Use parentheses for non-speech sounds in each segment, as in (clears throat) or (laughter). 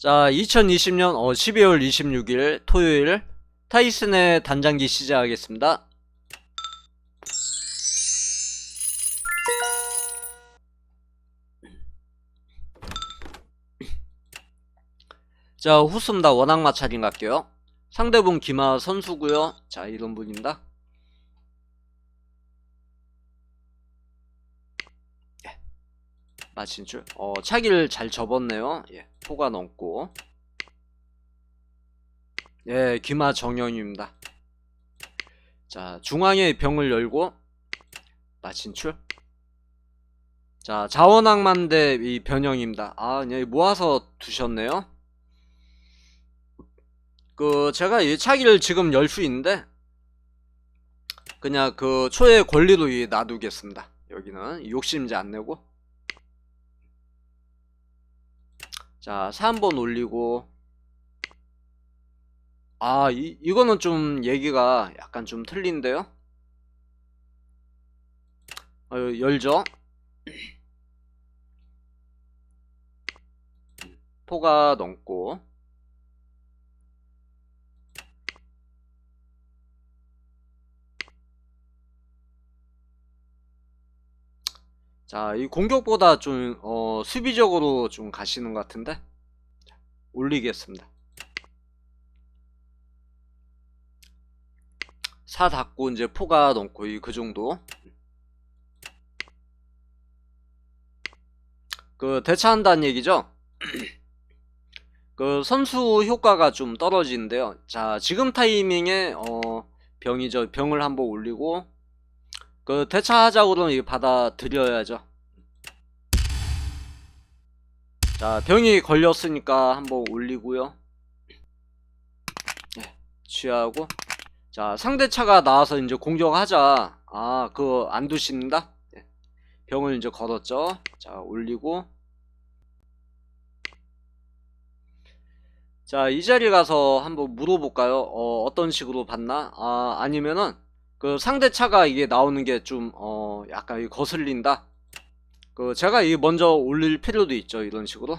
자, 2020년 어, 12월 26일 토요일 타이슨의 단장기 시작하겠습니다. 자, 후습니다. 원악 마찰인 갈게요. 상대분 기마 선수고요. 자, 이런 분입니다. 마친 줄. 어, 차기를 잘 접었네요. 예, 포가 넘고. 예, 기마 정형입니다. 자, 중앙에 병을 열고 마친 출. 자, 자원악만대 이 변형입니다. 아, 그냥 모아서 두셨네요. 그 제가 이 차기를 지금 열 수 있는데 그냥 그 초의 권리로 이 놔두겠습니다. 여기는 욕심지 안 내고 자 3번 올리고. 아 이, 이거는 좀 얘기가 약간 좀 틀린데요? 어, 열죠? (clears throat) 포가 넘고 자, 이 공격보다 좀, 어, 수비적으로 좀 가시는 것 같은데? 자, 올리겠습니다. 4 닫고 이제 포가 넘고 이그 정도. 그 대차한다는 얘기죠? (clears throat) 그 선수 효과가 좀 떨어지는데요. 자, 지금 타이밍에 어, 병이죠. 병을 한번 올리고 그 대차하자고는 이 받아들여야죠. 자, 병이 걸렸으니까 한번 올리고요. 네, 취하고. 자, 상대차가 나와서 이제 공격하자. 아, 그거 안 두십니다. 네, 병을 이제 걸었죠. 자, 올리고. 자, 이 자리 가서 한번 물어볼까요? 어, 어떤 식으로 봤나? 아, 아니면은 그 상대차가 이게 나오는 게 좀 어 약간 거슬린다. 그 제가 이 먼저 올릴 필요도 있죠. 이런 식으로.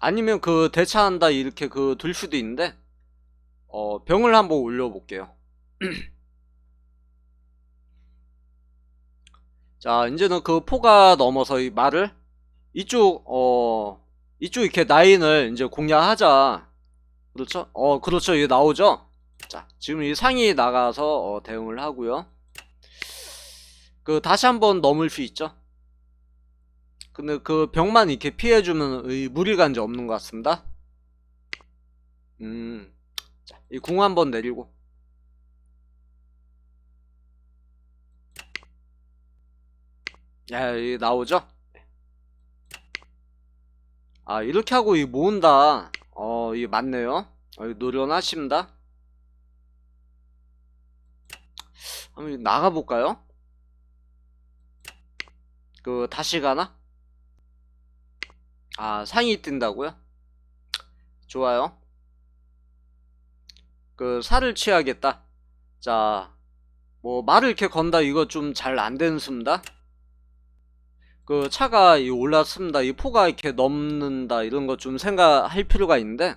아니면 그 대차한다 이렇게 그 둘 수도 있는데 어 병을 한번 올려볼게요. (clears throat) 자 이제는 그 포가 넘어서 이 말을 이쪽 어 이쪽 이렇게 라인을 이제 공략하자. 그렇죠? 어, 그렇죠. 이게 나오죠? 자, 지금 이 상이 나가서 어, 대응을 하고요. 그 다시 한번 넘을 수 있죠? 근데 그 벽만 이렇게 피해주면 의 무리가 이제 없는 것 같습니다. 음, 자, 이 궁 한번 내리고. 야, 이 나오죠? 아 이렇게 하고 이 모은다. 어 이게 맞네요. 어, 노련하십니다. 한번 나가볼까요? 그 다시 가나? 아 상이 뜬다고요? 좋아요. 그 살을 취하겠다. 자 뭐 말을 이렇게 건다. 이거 좀 잘 안되는 수입니다 그 차가 이 올랐습니다. 이 포가 이렇게 넘는다 이런 거좀 생각할 필요가 있는데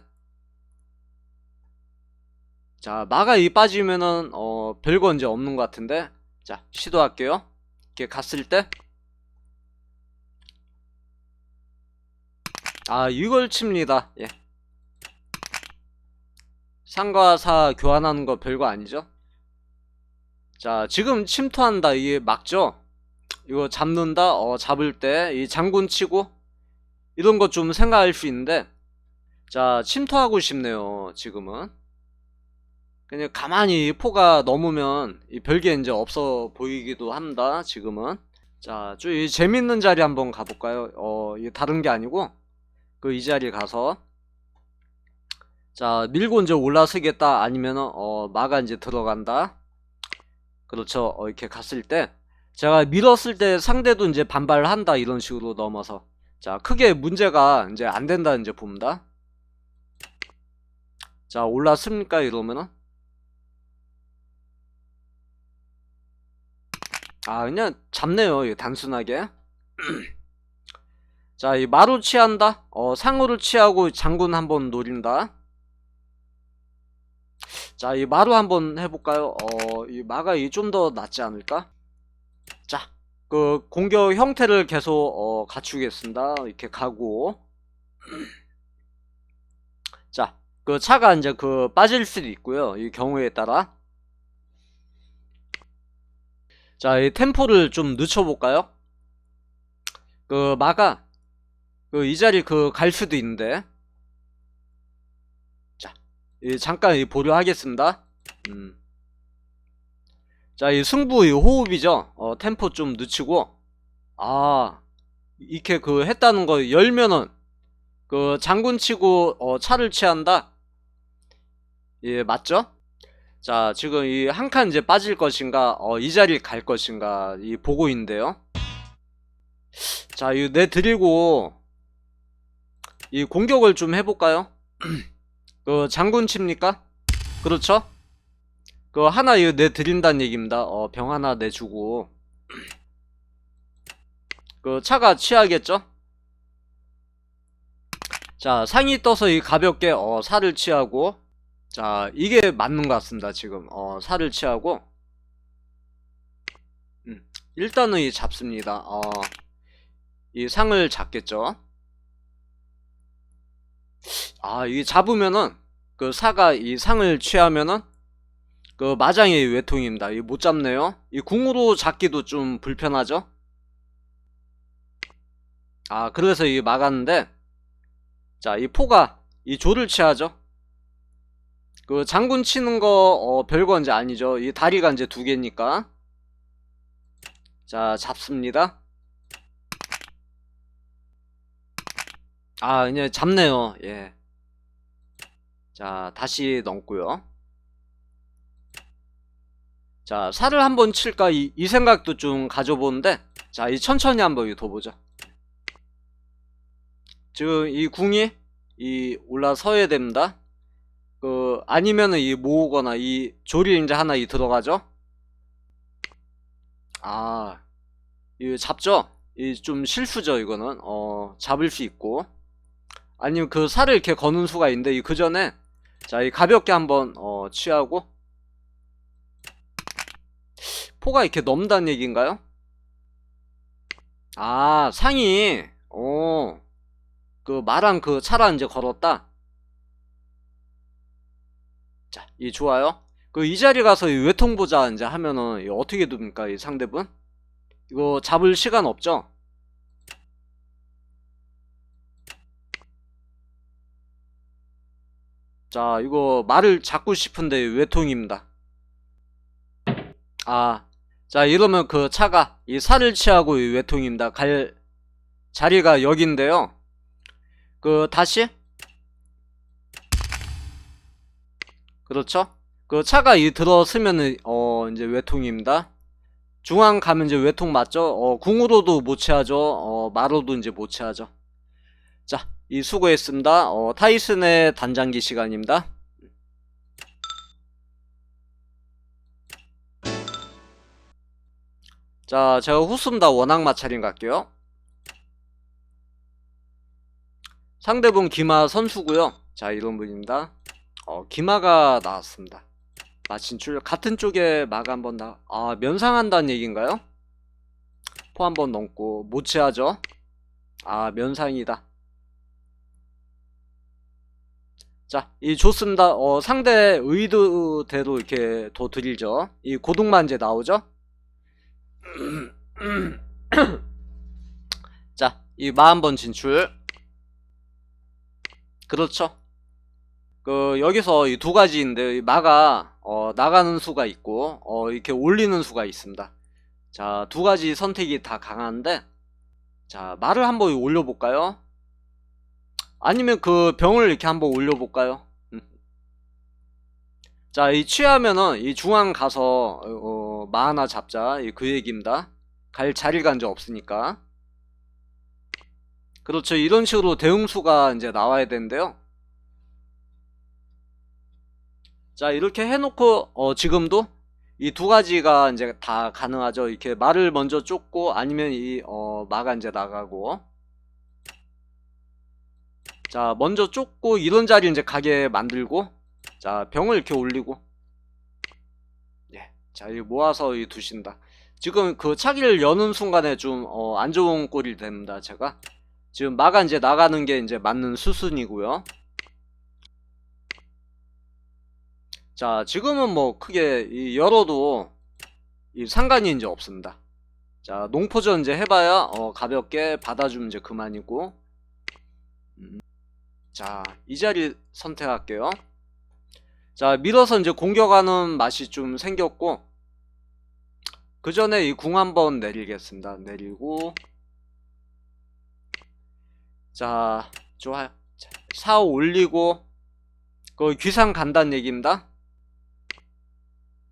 자 마가 이 빠지면은 어 별거 이제 없는 것 같은데 자 시도할게요. 이렇게 갔을 때 아 이걸 칩니다. 예. 상과 사 교환하는 거 별거 아니죠? 자 지금 침투한다 이게 막죠? 이거 잡는다? 어 잡을 때 이 장군 치고 이런 거좀 생각할 수 있는데 자 침투하고 싶네요 지금은. 그냥 가만히 포가 넘으면 이 별게 이제 없어 보이기도 합니다 지금은. 자좀 재밌는 자리 한번 가볼까요? 어 다른 게 아니고 그 이 자리 가서. 자 밀고 이제 올라서겠다? 아니면은 어 마가 이제 들어간다? 그렇죠. 어, 이렇게 갔을 때 제가 밀었을 때 상대도 이제 반발을 한다 이런 식으로 넘어서 자 크게 문제가 이제 안 된다 이제 봅니다 자 올랐습니까 이러면은 아, 그냥 잡네요. 단순하게. (clears throat) 자, 이 마루 취한다. 어, 상호를 취하고 장군 한번 노린다. 자, 이 마루 한번 해볼까요? 어, 이 마가 좀더 낫지 않을까? 자, 그 공격 형태를 계속 어, 갖추겠습니다. 이렇게 가고. 자, 그 차가 이제 그 빠질 수도 있고요. 이 경우에 따라. 자, 이 템포를 좀 늦춰볼까요? 그 마가 그 이 자리 그 갈 수도 있는데. 자, 이 잠깐 이 보류하겠습니다. 음. 자, 이 승부 이 호흡이죠. 어, 템포 좀 늦추고. 아, 이렇게 그 했다는 거 열면은 그 장군 치고 어, 차를 취한다. 예, 맞죠? 자, 지금 이 한 칸 이제 빠질 것인가, 어, 이 자리 갈 것인가, 이 보고 있는데요. 자, 이 내 드리고, 이 공격을 좀 해볼까요? (clears throat) 그 장군 칩니까? 그렇죠? 그 하나 이거 내 드린다는 얘기입니다. 어, 병 하나 내주고. (clears throat) 그 차가 취하겠죠? 자, 상이 떠서 이 가볍게, 어, 살을 취하고, 자, 이게 맞는 것 같습니다, 지금. 어, 살을 취하고. 음, 일단은 이 잡습니다. 어, 이 상을 잡겠죠. 아, 이 잡으면은, 그 사가 이 상을 취하면은, 그 마장의 외통입니다. 이 못 잡네요. 이 궁으로 잡기도 좀 불편하죠. 아, 그래서 이 막았는데, 자, 이 포가 이 조를 취하죠. 그 장군 치는 거 어, 별거 이제 아니죠. 이 다리가 이제 두 개니까. 자 잡습니다. 아 이제 잡네요. 예. 자 다시 넘고요. 자 살을 한번 칠까 이, 이 생각도 좀 가져보는데 자 이 천천히 한번 더 보죠. 지금 이 궁이 이 올라서야 됩니다. 그 아니면은 이 모으거나 이 조리 이제 하나 이 들어가죠. 아, 이 잡죠. 이 좀 실수죠 이거는. 어 잡을 수 있고 아니면 그 살을 이렇게 거는 수가 있는데 이 그 전에 자 이 가볍게 한번 어 취하고 포가 이렇게 넘다는 얘기인가요? 아 상이 어그 마랑 그 차랑 이제 걸었다. 자, 이 좋아요. 그 이 자리 가서 이 외통 보자 이제 하면은 어떻게 됩니까 이 상대분? 이거 잡을 시간 없죠? 자, 이거 말을 잡고 싶은데 외통입니다. 아, 자 이러면 그 차가 이 살을 취하고 이 외통입니다. 갈 자리가 여기인데요. 그 다시 그렇죠? 그 차가 이 들어서면은 어 이제 외통입니다. 중앙 가면 이제 외통 맞죠? 어 궁으로도 못 취하죠. 어 마로도 이제 못 취하죠. 자, 이 수고했습니다. 어 타이슨의 단장기 시간입니다. 자, 제가 후습니다. 원악 마찰인 갈게요. 상대분 기마 선수고요. 자, 이런 분입니다. 어, 기마가 나왔습니다. 마친출 같은 쪽에 마가 한번 나. 아 면상한다는 얘기인가요? 포 한 번 넘고 모치하죠. 아 면상이다. 자, 이 좋습니다. 어, 상대 의도대로 이렇게 더 드리죠. 이 고등만 이제 나오죠. (coughs) 자, 이마 한번 진출. 그렇죠. 그 여기서 이 두 가지인데 이 마가 어, 나가는 수가 있고 어, 이렇게 올리는 수가 있습니다. 자, 두 가지 선택이 다 강한데 자, 말을 한번 올려 볼까요? 아니면 그 병을 이렇게 한번 올려 볼까요? 음. 자, 이 취하면은 이 중앙 가서 어, 마 하나 잡자 그 얘기입니다. 갈 자리가 이제 없으니까. 그렇죠. 이런 식으로 대응수가 이제 나와야 되는데요. 자 이렇게 해놓고 어, 지금도 이 두 가지가 이제 다 가능하죠. 이렇게 말을 먼저 쫓고 아니면 이 어, 마가 이제 나가고. 자, 먼저 쫓고 이런 자리 이제 가게 만들고 자, 병을 이렇게 올리고 예. 자, 이 모아서 이 두신다. 지금 그 차기를 여는 순간에 좀 어, 안 좋은 꼴이 됩니다. 제가 지금 마가 이제 나가는 게 이제 맞는 수순이고요. 자, 지금은 뭐 크게 이 열어도 이 상관이 이제 없습니다. 자, 농포전 이제 해봐야 어, 가볍게 받아주면 이제 그만이고. 음. 자, 이 자리 선택할게요. 자, 밀어서 이제 공격하는 맛이 좀 생겼고, 그 전에 이 궁 한번 내리겠습니다. 내리고, 자, 좋아요. 자, 사 올리고, 그 귀상 간다는 얘기입니다.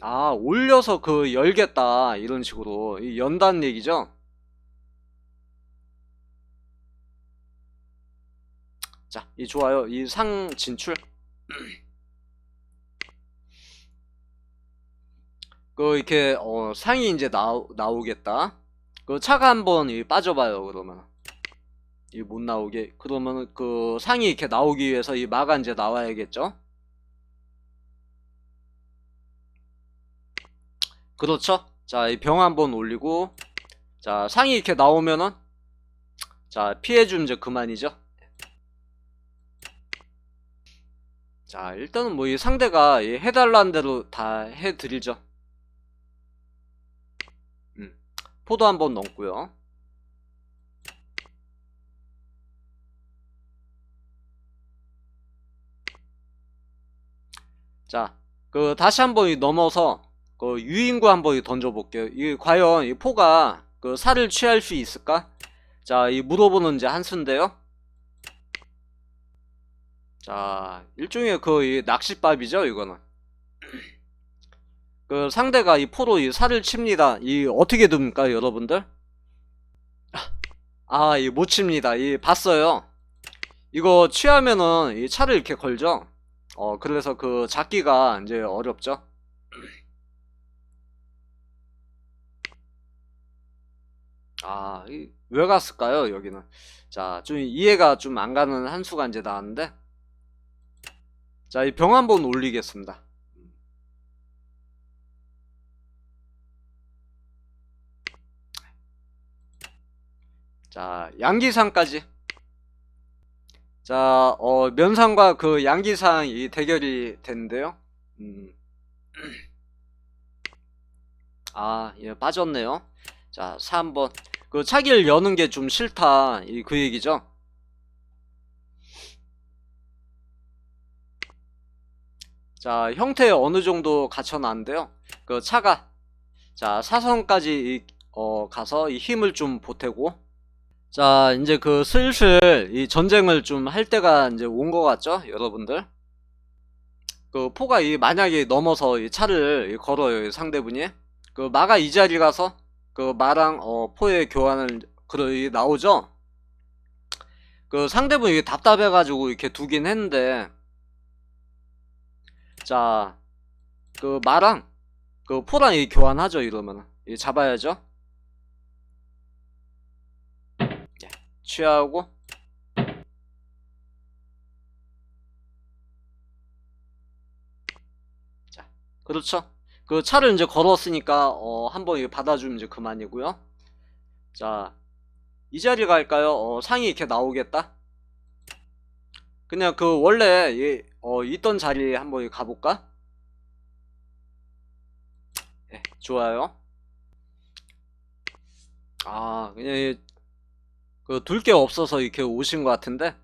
아, 올려서 그 열겠다. 이런 식으로. 이 연다는 얘기죠. 자, 이 좋아요. 이 상 진출. (clears throat) 그 이렇게 어, 상이 이제 나오, 나오겠다. 그 차가 한번 이 빠져봐요. 그러면 이 못 나오게. 그러면 그 상이 이렇게 나오기 위해서 이 마가 이제 나와야겠죠. 그렇죠. 자, 이 병 한번 올리고 자, 상이 이렇게 나오면은 자, 피해주면 이제 그만이죠. 자, 일단은 뭐 이 상대가 이 해달라는 대로 다 해드리죠. 음, 포도 한번 넣고요. 자, 그 다시 한번 이 넘어서 그 유인구 한번 이 던져볼게요. 이 과연 이 포가 그 살을 취할 수 있을까? 자, 이 물어보는 이제 한 수인데요. 자, 일종의 그이 낚싯밥이죠, 이거는. 그 상대가 이 포로 이 살을 칩니다. 이 어떻게 됩니까, 여러분들? 아, 이 못 칩니다. 이 봤어요. 이거 취하면은 이 차를 이렇게 걸죠. 어, 그래서 그 잡기가 이제 어렵죠. 아, 이- 왜 갔을까요, 여기는? 자, 좀 이해가 좀 안 가는 한 수가 이제 나왔는데. 자, 이 병 한번 올리겠습니다. 자, 양기상까지. 자, 어, 면상과 그 양기상 이 대결이 됐는데요. 음. (clears throat) 아, 예, 빠졌네요. 자, 3번. 그 차기를 여는 게 좀 싫다. 이 그 얘기죠. 자, 형태 어느 정도 갖춰놨는데요. 그 차가 자, 사선까지 이, 어, 가서 이 힘을 좀 보태고 자, 이제 그 슬슬 이 전쟁을 좀 할 때가 이제 온 것 같죠, 여러분들? 그 포가 이 만약에 넘어서 이 차를 이 걸어요, 이 상대분이. 그 마가 이 자리 가서 그 마랑 어, 포의 교환을 그이 나오죠. 그 상대분이 답답해가지고 이렇게 두긴 했는데, 자, 그 마랑 그 포랑 이 교환하죠, 이러면 이 잡아야죠. 취하고 자 그렇죠? 그 차를 이제 걸었으니까 어 한번 받아주면 이제 그만이고요. 자 이 자리 갈까요? 어 상이 이렇게 나오겠다? 그냥 그 원래 이, 어 있던 자리에 한번 가볼까? 네, 좋아요. 아 그냥 이 그 둘 게 없어서 이렇게 오신 것 같은데?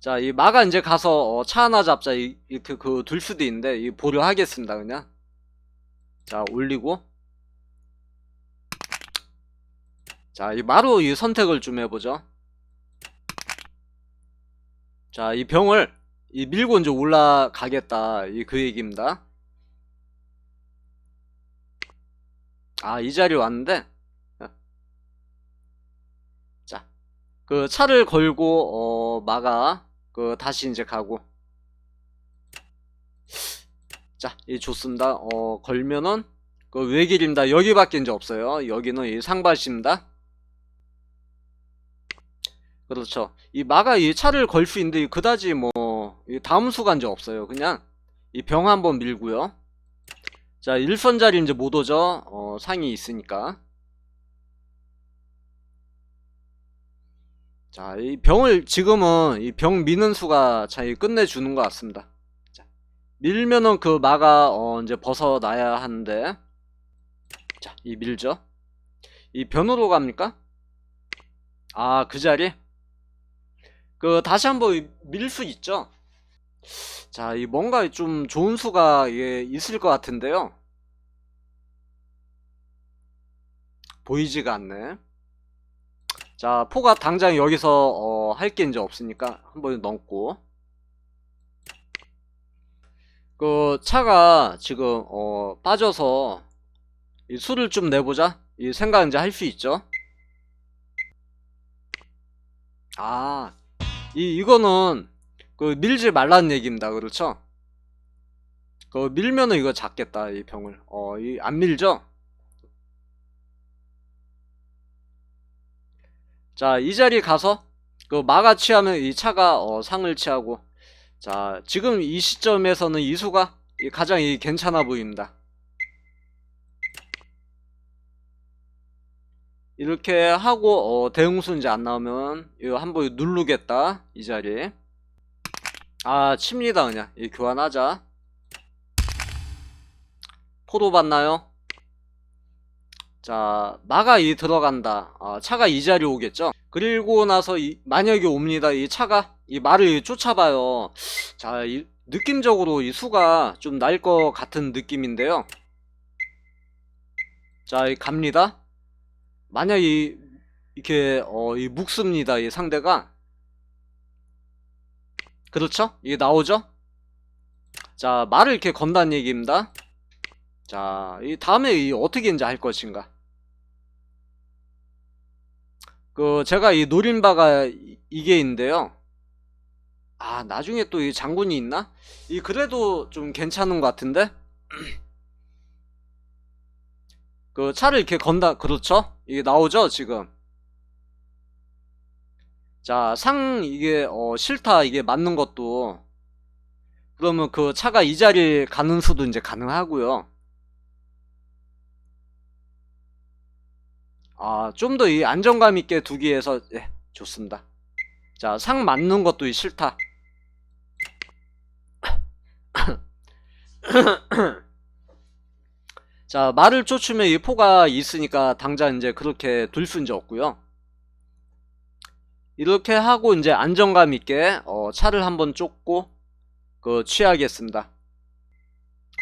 자 이 마가 이제 가서 어, 차 하나 잡자. 이- 이렇게 그 둘 수도 있는데 이 보려 하겠습니다 그냥. 자 올리고. 자 이 마로 이 선택을 좀 해보죠. 자 이 병을 이 밀고 이제 올라가겠다. 이 그 얘기입니다 아, 이 자리 왔는데, 어. 자, 그 차를 걸고, 어, 마가, 그, 다시 이제 가고. 자, 이 좋습니다. 어, 걸면은 그 외길입니다. 여기밖에 이제 없어요. 여기는 이 상밭입니다. 그렇죠. 이 마가 이 차를 걸 수 있는데 이 그다지 뭐이 다음 수가 이제 없어요. 그냥 이 병 한번 밀고요. 자, 1선짜리 이제 못 오죠. 어, 상이 있으니까. 자, 이 병을 지금은 이 병 미는 수가 잘 끝내주는 것 같습니다. 자, 밀면은 그 마가 어, 이제 벗어나야 하는데. 자, 이 밀죠. 이 변으로 갑니까? 아, 그 자리? 그 다시 한번 밀 수 있죠. 자, 이 뭔가 좀 좋은 수가 예, 있을 것 같은데요. 보이지가 않네. 자, 포가 당장 여기서 어, 할게 이제 없으니까 한번 넘고. 그 차가 지금 어, 빠져서 이 수를 좀 내보자. 이 생각 이제 할 수 있죠. 아, 이 이거는 그 밀지 말라는 얘기입니다. 그렇죠? 그 밀면은 이거 잡겠다 이 병을. 어, 이 안 밀죠? 자, 이 자리 가서 그 마가 취하면 이 차가 어, 상을 취하고 자, 지금 이 시점에서는 이수가 이 가장 이 괜찮아 보입니다. 이렇게 하고 어, 대응수 이제 안 나오면 이거 한번 누르겠다 이 자리. 아, 칩니다 그냥. 이 교환하자. 포도 봤나요? 자, 마가 이 들어간다. 아, 차가 이 자리 오겠죠? 그리고 나서 이, 만약에 옵니다. 이 차가 이 말을 쫓아봐요. 자, 이, 느낌적으로 이 수가 좀 날 것 같은 느낌인데요. 자, 이 갑니다. 만약 이 이렇게 어, 이 묵습니다. 이 상대가 그렇죠? 이게 나오죠? 자, 말을 이렇게 건다는 얘기입니다. 자, 이 다음에 이 어떻게 이제 할 것인가? 그 제가 이 노린 바가 이- 이게 있는데요. 아, 나중에 또 이 장군이 있나? 이 그래도 좀 괜찮은 것 같은데? (clears throat) 그 차를 이렇게 건다, 그렇죠? 이게 나오죠, 지금? 자, 상, 이게, 어, 싫다, 이게 맞는 것도, 그러면 그 차가 이 자리에 가는 수도 이제 가능하고요. 아, 좀 더 이 안정감 있게 두기 위해서, 예, 좋습니다. 자, 상 맞는 것도 이 싫다. 자, 말을 쫓으면 이 포가 있으니까 당장 이제 그렇게 둘수 이제 없고요. 이렇게 하고 이제 안정감 있게 어, 차를 한번 쫓고 그 취하겠습니다.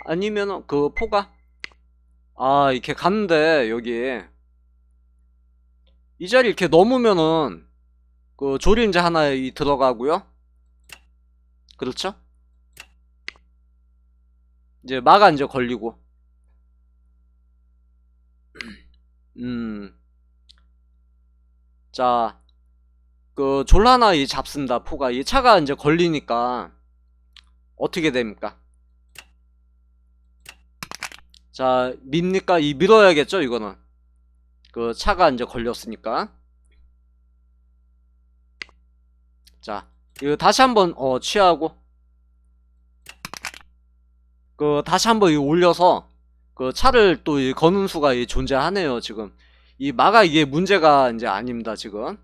아니면 그 포가 아 이렇게 갔는데 여기 이 자리 이렇게 넘으면은 그 조린자 하나 이 들어가고요. 그렇죠? 이제 마가 이제 걸리고 (clears throat) 음. 자, 그 졸라나 이 잡습니다. 포가 이 차가 이제 걸리니까 어떻게 됩니까? 자, 밉니까? 이 밀어야겠죠, 이거는. 그 차가 이제 걸렸으니까. 자, 이거 다시 한번 어 취하고 그 다시 한번 이 올려서 그 차를 또 이 거는 수가 이 존재하네요, 지금. 이 마가 이게 문제가 이제 아닙니다, 지금.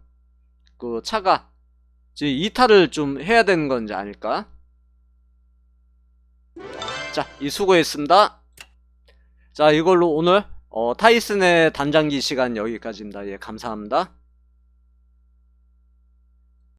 그 차가 지금 이탈을 좀 해야 되는 건 이제 아닐까? 자, 이 수고했습니다. 자, 이걸로 오늘 어, 타이슨의 단장기 시간 여기까지입니다. 예, 감사합니다.